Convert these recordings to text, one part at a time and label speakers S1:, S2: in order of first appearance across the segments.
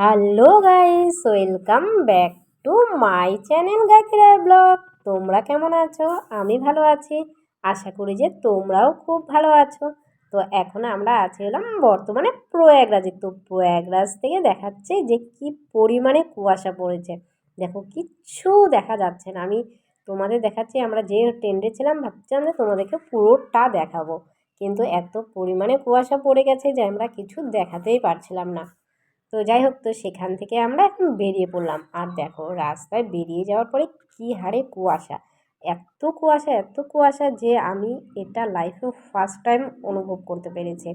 S1: Hello guys welcome back to my channel Gatira blog তোমরা কেমন আছো? আমি ভালো আছি। আশা করি যে তোমরাও খুব ভালো আছো। তো এখন আমরা আছি হলাম বর্তমানে প্রয়াগরাজে। তো প্রয়াগরাজ থেকে দেখাচ্ছে যে কি পরিমাণে কুয়াশা পড়েছে। দেখো, কিচ্ছু দেখা যাচ্ছে না। আমি তোমাদের দেখাচ্ছি, আমরা যে টেন্ডে ছিলাম, ভাবছিলাম যে তোমাদেরকে পুরোটা দেখাবো। কিন্তু এত পরিমাণে কুয়াশা পড়ে গেছে যে আমরা কিছু দেখাতেই পারছিলাম না। তো যাই হোক তো সেখান থেকে আমরা এখন বেরিয়ে পড়লাম। আর দেখো, রাস্তায় বেরিয়ে যাওয়ার পরে কী হারে কুয়াশা। এত কুয়াশা এত কুয়াশা যে আমি এটা লাইফেও ফার্স্ট টাইম অনুভব করতে পেরেছি।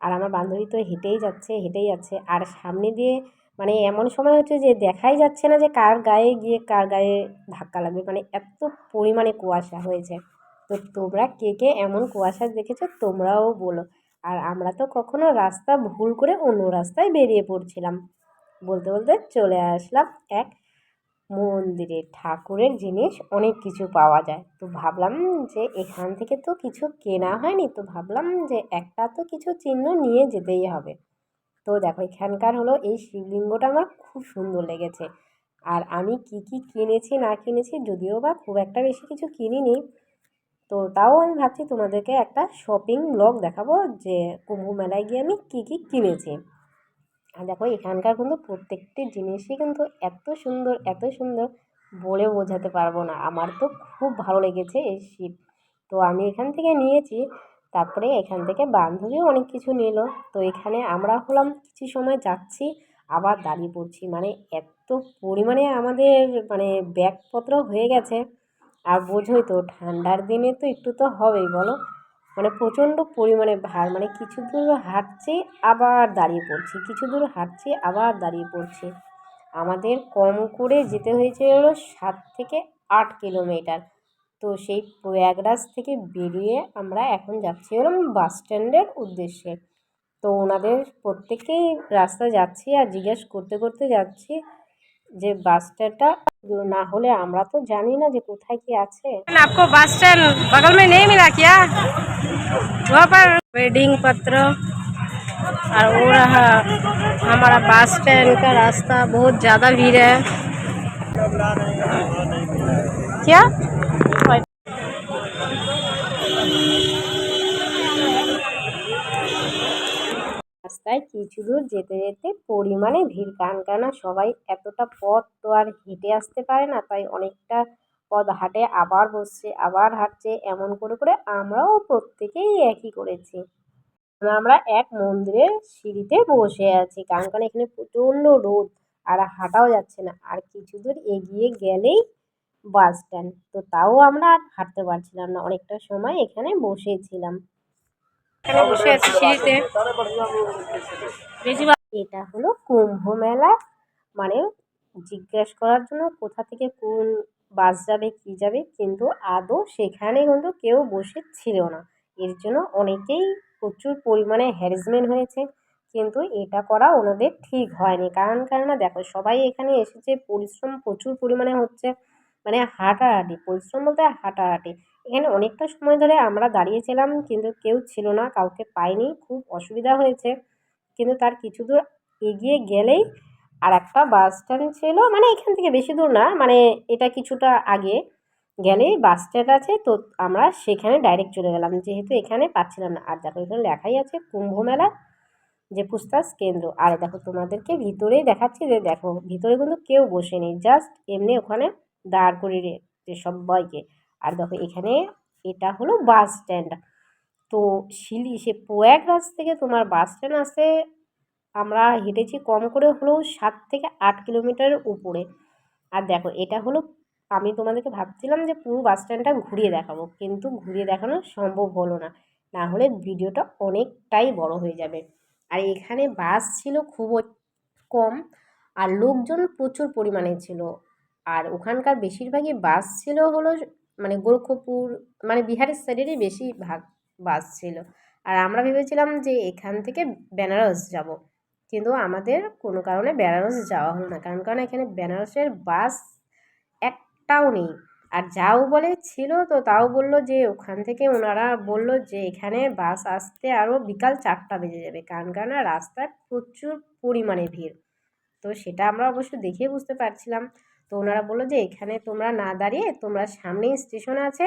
S1: আর আমার বান্ধবী তো হেঁটেই যাচ্ছে হেঁটেই যাচ্ছে। আর সামনে দিয়ে মানে এমন সময় হচ্ছে যে দেখাই যাচ্ছে না যে কার গায়ে গিয়ে কার গায়ে ধাক্কা লাগবে। মানে এত পরিমাণে কুয়াশা হয়েছে। তো তোমরা কে কে এমন কুয়াশা দেখেছ তোমরাও বলো। আর আমরা তো কখনো রাস্তা ভুল করে অন্য রাস্তায় বেরিয়ে পড়ছিলাম। বলতে বলতে চলে আসলাম এক মন্দিরে ঠাকুরের জিনিস অনেক কিছু পাওয়া যায়। তো ভাবলাম যে এখান থেকে তো কিছু কেনা হয়নি, তো ভাবলাম যে একটা তো কিছু চিহ্ন নিয়ে যেতেই হবে। তো দেখো, এখানকার হলো এই শিবলিঙ্গটা আমার খুব সুন্দর লেগেছে। আর আমি কি কি কিনেছি না কিনেছি যদিও বা খুব একটা বেশি কিছু কিনিনি তো তাও আমি ভাবছি তোমাদেরকে একটা শপিং ব্লগ দেখাবো যে কুম্ভ মেলায় গিয়ে আমি কী কী কিনেছি। আর দেখো, এখানকার কিন্তু প্রত্যেকটি জিনিসই কিন্তু এত সুন্দর এত সুন্দর বলে বোঝাতে পারব না। আমার তো খুব ভালো লেগেছে এই শিব তো আমি এখান থেকে নিয়েছি, তারপরে এখান থেকে বান্ধবীও অনেক কিছু নিল। তো এখানে আমরা হলাম, কিছু সময় যাচ্ছি, আবার দাঁড়িয়ে পড়ছি। মানে এত পরিমাণে আমাদের মানে ব্যাগপত্র হয়ে গেছে। আর বোঝোই তো, ঠান্ডার দিনে তো একটু তো হবেই, বলো? মানে প্রচণ্ড পরিমাণে ভার মানে কিছু দূর হাঁটছি, আবার দাঁড়িয়ে পড়ছে, কিছু দূর হাঁটছি, আবার দাঁড়িয়ে পড়ছে। আমাদের কম করে যেতে হয়েছে হলো সাত থেকে আট কিলোমিটার। তো সেই প্রয়াগরাজ থেকে বেরিয়ে আমরা এখন যাচ্ছি হলাম বাস স্ট্যান্ডের উদ্দেশ্যে। তো ওনাদের প্রত্যেকেই রাস্তা যাচ্ছি আর জিজ্ঞেস করতে করতে যাচ্ছি যে বাস স্ট্যান্ডটা না হলে আমরা তো জানি না যে কোথায় কি আছে
S2: आपको बस स्टैंड बगल में नहीं मिला क्या वहाँ पर वेडिंग पत्र और वो रहा हमारा बस स्टैंड का रास्ता बहुत ज़्यादा भीड़ है क्या
S1: রাস্তায় কিছু দূর যেতে যেতে পরিমাণে ভিড়। কারণ কেন সবাই এতটা পথ তো আর হেঁটে আসতে পারে না, তাই অনেকটা পথ হাঁটে আবার বসছে, আবার হাঁটছে, এমন করে করে আমরাও প্রত্যেকেই একই করেছি। আমরা এক মন্দিরের সিঁড়িতে বসে আছি। কারণ কারণ এখানে প্রচণ্ড রোদ আর হাঁটাও যাচ্ছে না। আর কিছু দূর এগিয়ে গেলেই বাস স্ট্যান্ড। তো তাও আমরা আর হাঁটতে পারছিলাম না। অনেকটা সময় এখানে বসেছিলাম।
S2: এখানে বসে আছি সিঁড়িতে।
S1: এটা হলো কুম্ভ মেলা। মানে জিজ্ঞেস করার জন্য কোথা থেকে কোন বাস যাবে, কি যাবে, কিন্তু আদৌ সেখানে কিন্তু কেউ বসে ছিল না। এর জন্য অনেকেই প্রচুর পরিমাণে হ্যারাসমেন্ট হয়েছে, কিন্তু এটা করা ওনাদের ঠিক হয়নি। কারণ, কেননা দেখো, সবাই এখানে এসেছে, পরিশ্রম প্রচুর পরিমাণে হচ্ছে। মানে হাঁটাহাঁটি, পরিশ্রম বলতে হাঁটাহাঁটি। এখানে অনেকটা সময় ধরে আমরা দাঁড়িয়েছিলাম, কিন্তু কেউ ছিল না, কাউকে পাইনি। খুব অসুবিধা হয়েছে। কিন্তু তার কিছু দূর এগিয়ে গেলেই আর একটা বাস স্ট্যান্ড ছিল। মানে এখান থেকে বেশি দূর না মানে এটা কিছুটা আগে গেলেই বাস স্ট্যান্ড আছে। তো আমরা সেখানে ডাইরেক্ট চলে গেলাম। যেহেতু এখানে পাচ্ছিলাম না। আর দেখো, এখানে লেখাই আছে কুম্ভ মেলা, যে পুস্তাস কেন্দ্র। আর দেখো, তোমাদেরকে ভিতরেই দেখাচ্ছি যে দেখো, ভিতরে কিন্তু কেউ বসেনি। জাস্ট এমনি ওখানে দাঁড় করিয়ে সবাইকে। আর দেখো এখানে এটা হলো বাস স্ট্যান্ড তো শিলি, সে প্রয়াগরাজ থেকে তোমার বাস স্ট্যান্ড আসতে আমরা হেঁটেছি কম করে হলেও সাত থেকে আট কিলোমিটারের উপরে। আর দেখো এটা হলো, আমি তোমাদেরকে ভাবছিলাম যে পুরো বাস স্ট্যান্ডটা ঘুরিয়ে দেখাবো, কিন্তু ঘুরিয়ে দেখানো সম্ভব হলো না। না হলে ভিডিওটা অনেকটাই বড় হয়ে যাবে। আর এখানে বাস ছিল খুব কম, আর লোকজন প্রচুর পরিমাণে ছিল। আর ওখানকার বেশিরভাগই বাস ছিল হলো মানে গোরক্ষপুর মানে বিহারের সাইডেরই বেশিরভাগ বাস ছিল। আর আমরা ভেবেছিলাম যে এখান থেকে বেনারস যাব। কিন্তু আমাদের কোনো কারণে বেনারস যাওয়া হলো না। কারণ কারণ এখানে বেনারসের বাস একটাও নেই। আর যাও বলে ছিল তো তাও বলল যে ওখান থেকে ওনারা বলল যে এখানে বাস আসতে আরও বিকাল চারটা বেজে যাবে। কারণ কারণ রাস্তায় প্রচুর পরিমাণে ভিড়। তো সেটা আমরা অবশ্য দেখে বুঝতে পারছিলাম। তো ওনারা বলল যে, এখানে তোমরা না দাঁড়িয়ে তোমরা সামনেই স্টেশন আছে।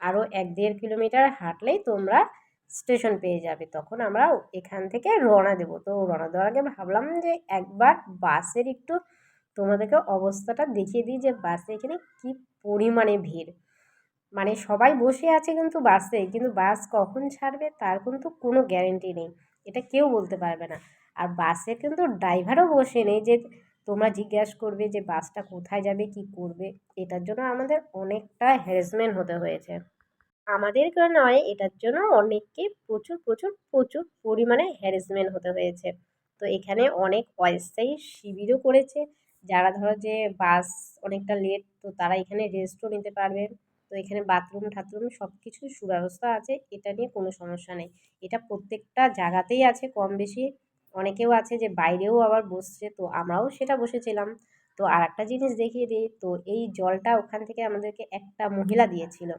S1: আরও এক দেড় কিলোমিটার হাঁটলেই তোমরা স্টেশন পেয়ে যাবে। তখন আমরা এখান থেকে রওনা দেবো। তো রওনা দেওয়ার আগে ভাবলাম যে, একবার বাসের একটু তোমাদেরকে অবস্থাটা দেখিয়ে দিই যে, বাসে এখানে কী পরিমাণে ভিড়। মানে সবাই বসে আছে কিন্তু বাসে, কিন্তু বাস কখন ছাড়বে তার কিন্তু কোনো গ্যারেন্টি নেই। এটা কেউ বলতে পারবে না। আর বাসে কিন্তু ড্রাইভারও বসে নেই যে তোমরা জিজ্ঞাসা করবে যে বাসটা কোথায় যাবে, কি করবে, এটার জন্য আমাদের অনেকটা হ্যারাসমেন্ট হতে হয়েছে। আমাদের নয়, এটার জন্য অনেককে প্রচুর প্রচুর প্রচুর পরিমাণে হ্যারাসমেন্ট হতে হয়েছে। তো এখানে অনেক অস্থায়ী শিবিরও করেছে, যারা ধরো যে বাস অনেকটা লেট তো তারা এখানে রেস্টও নিতে পারবে। তো এখানে বাথরুম ঠাথরুম সব কিছুর সুব্যবস্থা আছে, এটা নিয়ে কোনো সমস্যা নেই। এটা প্রত্যেকটা জায়গাতেই আছে কম বেশি অনেকেও আছে যে বাইরেও আবার বসছে, তো আমরাও সেটা বসেছিলাম। তো আর একটা জিনিস দেখিয়ে দিই, তো এই জলটা ওখান থেকে আমাদেরকে একটা মহিলা দিয়েছিল।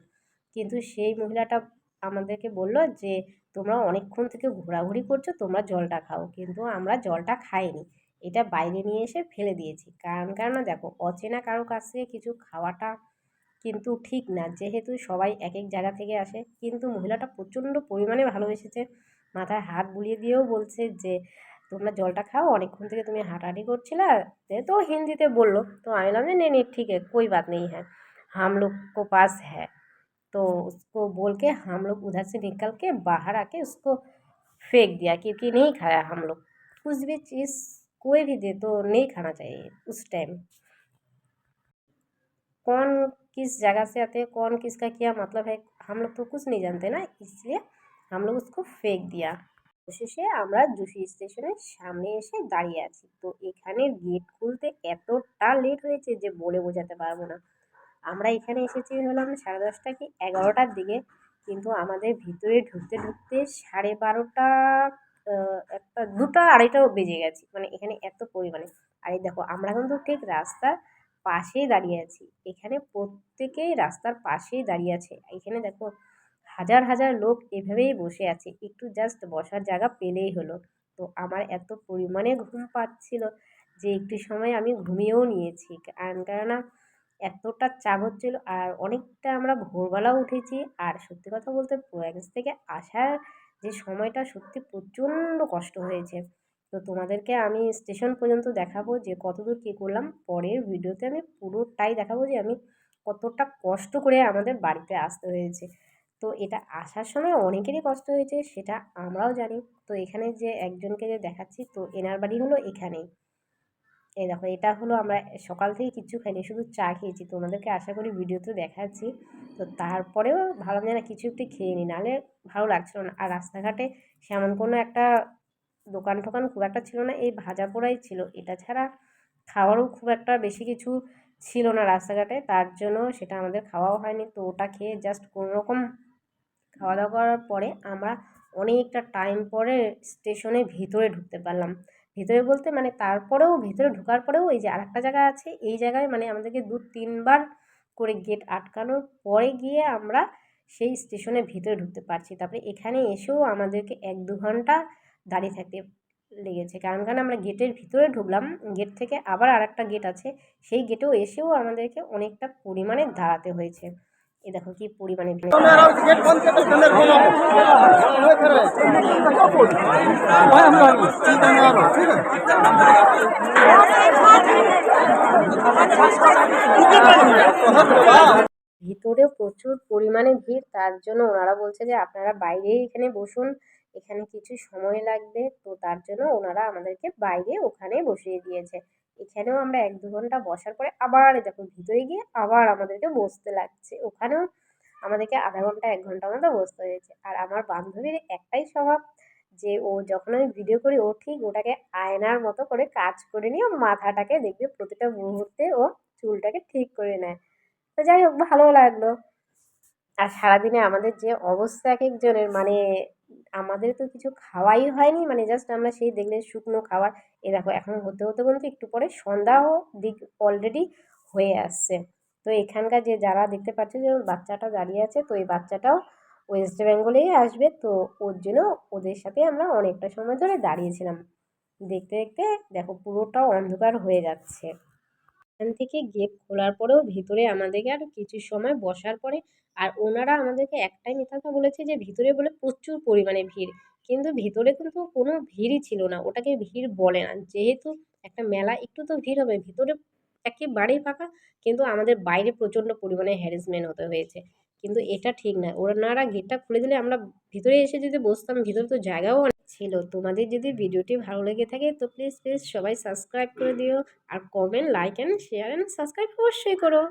S1: কিন্তু সেই মহিলাটা আমাদেরকে বলল যে, তোমরা অনেকক্ষণ থেকে ঘোরাঘুরি করছ, তোমরা জলটা খাও। কিন্তু আমরা জলটা খাইনি। এটা বাইরে নিয়ে এসে ফেলে দিয়েছি। কারণ কেননা দেখো, অচেনা কারও কাছ থেকে কিছু খাওয়াটা কিন্তু ঠিক না। যেহেতু সবাই এক এক জায়গা থেকে আসে, কিন্তু মহিলাটা প্রচণ্ড পরিমাণে ভালোবেসেছে। মাথায় হাত বুলিয়ে দিয়েও বলছে যে তোমরা জলটা খাও অনেকক্ষণ থেকে তুমি হাঁটাহাঁটি করছিলা তো হিন্দিতে বললো তো আমি বললাম যে नहीं नहीं ठीक है कोई बात नहीं है हम लोग को पास है तो उसको बोल के हम लोग उधर से निकल के बाहर आके उसको फेंक दिया क्योंकि नहीं खाया हम लोग कुछ भी चीज़ कोई भी दे तो नहीं खाना चाहिए उस टाइम कौन किस जगह से आते हैं कौन किसका क्या मतलब है हम लोग तो कुछ नहीं जानते ना इसलिए हम लोग उसको फेंक दिया অবশেষে আমরা জুসি স্টেশনের সামনে এসে দাঁড়িয়ে আছি তো এখানের গেট খুলতে এতটা লেট হয়েছে যে বলে বোঝাতে পারবো না আমরা এখানে এসেছি হলাম সাড়ে দশটা কি এগারোটার দিকে কিন্তু আমাদের ভিতরে ঢুকতে ঢুকতে সাড়ে বারোটা একটা দুটো আড়াইটাও বেজে গেছে মানে এখানে এত পরিমাণে আর এই দেখো আমরা কিন্তু ঠিক রাস্তার পাশেই দাঁড়িয়ে আছি এখানে প্রত্যেকেই রাস্তার পাশেই দাঁড়িয়ে আছে এখানে দেখো হাজার হাজার লোক এভাবেই বসে আছে। একটু জাস্ট বসার জায়গা পেলেই হলো। তো আমার এত পরিমাণে ঘুম পাচ্ছিল যে একটু সময় আমি ঘুমিয়েও নিয়েছি। কারণ, কেননা এতটা চাপ হচ্ছিল আর অনেকটা আমরা ভোরবেলাও উঠেছি। আর সত্যি কথা বলতে প্রয়াগরাজ থেকে আসার যে সময়টা সত্যি প্রচণ্ড কষ্ট হয়েছে। তো তোমাদেরকে আমি স্টেশন পর্যন্ত দেখাবো যে কতদূর কী করলাম। পরের ভিডিওতে আমি পুরোটাই দেখাবো যে আমি কতটা কষ্ট করে আমাদের বাড়িতে আসতে হয়েছে। তো এটা আসার সময় অনেকেরই কষ্ট হয়েছে, সেটা আমরাও জানি। তো এখানে যে একজনকে যে দেখাচ্ছি, তো এনার বাড়ি হলো এখানেই। এই দেখো, এটা হলো আমরা সকাল থেকে কিচ্ছু খাইনি, শুধু চা খেয়েছি। তোমাদেরকে আশা করি ভিডিওতে দেখাচ্ছি। তো তারপরেও ভাবলাম যে না, কিছু একটু খেয়ে নিই, নাহলে ভালো লাগছিল না। আর রাস্তাঘাটে সেমন কোনো একটা দোকান টোকান খুব একটা ছিল না, এই ভাজা পোড়াই ছিল। এটা ছাড়া খাওয়ারও খুব একটা বেশি কিছু ছিল না রাস্তাঘাটে, তার জন্য সেটা আমাদের খাওয়াও হয়নি। তো ওটা খেয়ে জাস্ট কোনো রকম খাওয়া দাওয়া করার পরে আমরা অনেকটা টাইম পরে স্টেশনে ভিতরে ঢুকতে পারলাম। ভিতরে বলতে মানে তারপরেও, ভিতরে ঢোকার পরেও এই যে আরেকটা জায়গা আছে, এই জায়গায় মানে আমাদেরকে দু, তিনবার করে গেট আটকানোর পরে গিয়ে আমরা সেই স্টেশনের ভিতরে ঢুকতে পারছি। তারপরে এখানে এসেও আমাদেরকে এক দু ঘণ্টা দাঁড়িয়ে থাকতে লেগেছে। কারণ কারণ আমরা গেটের ভিতরে ঢুকলাম গেট থেকে আবার আরেকটা গেট আছে। সেই গেটেও এসেও আমাদেরকে অনেকটা পরিমাণে দাঁড়াতে হয়েছে। এ দেখো কি পরিমাণে ভিড় ভিতরেও প্রচুর পরিমাণে ভিড় তার জন্য ওনারা বলছে যে আপনারা বাইরেই এখানে বসুন। এখানে কিছু সময় লাগবে। তো তার জন্য ওনারা আমাদেরকে বাইরে ওখানে বসিয়ে দিয়েছে। এখানেও আমরা এক দু ঘণ্টা বসার পরে আবার দেখো ভিতরে গিয়ে আবার আমাদেরকে বসতে লাগছে। ওখানেও আমাদেরকে আধা ঘণ্টা, এক ঘণ্টা মতো বসতে হয়েছে। আর আমার বান্ধবীর একটাই স্বভাব যে, ও যখন আমি ভিডিও করি, ও ঠিক ওটাকে আয়নার মতো করে কাজ করে নিয়ে মাথাটাকে দেখবে প্রতিটা মুহূর্তে ও চুলটাকে ঠিক করে নেয়। তো যাই হোক ভালো লাগল। আর সারাদিনে আমাদের যে অবস্থা এক একজনের মানে আমাদের তো কিছু খাওয়াই হয়নি মানে জাস্ট আমরা সেই দেখলে শুকনো খাবার। এ দেখো, এখন হতে হতে কিন্তু একটু পরে সন্ধ্যাও দিক অলরেডি হয়ে আসছে। তো এখানকার যে যারা দেখতে পাচ্ছে যে বাচ্চাটা দাঁড়িয়ে আছে, তো এই বাচ্চাটাও ওয়েস্ট বেঙ্গলেই আসবে। তো ওর জন্য ওদের সাথে আমরা অনেকটা সময় ধরে দাঁড়িয়েছিলাম। দেখতে দেখতে দেখো পুরোটাও অন্ধকার হয়ে যাচ্ছে। এখান থেকে গেট খোলার পরেও ভিতরে আমাদেরকে আর কিছু সময় বসার পরে আর ওনারা আমাদেরকে একটাই কথা বলেছে যে ভিতরে বলে প্রচুর পরিমাণে ভিড়। কিন্তু ভিতরে কিন্তু কোনো ভিড়ই ছিল না, ওটাকে ভিড় বলে না। যেহেতু একটা মেলা, একটু তো ভিড় হবে, ভিতরে একেবারেই ফাঁকা, কিন্তু আমাদের বাইরে প্রচণ্ড পরিমাণে হ্যারাসমেন্ট হতে হয়েছে। কিন্তু এটা ঠিক না। ওনারা গেটটা খুলে দিলে আমরা ভিতরে এসে যদি বসতাম, ভিতরে তো জায়গাও অনেক ছিল। তোমাদের যদি ভিডিওটি ভালো লেগে থাকে, তো প্লিজ প্লিজ সবাই সাবস্ক্রাইব করে দিও। আর comment like and share and subscribe অবশ্যই করো।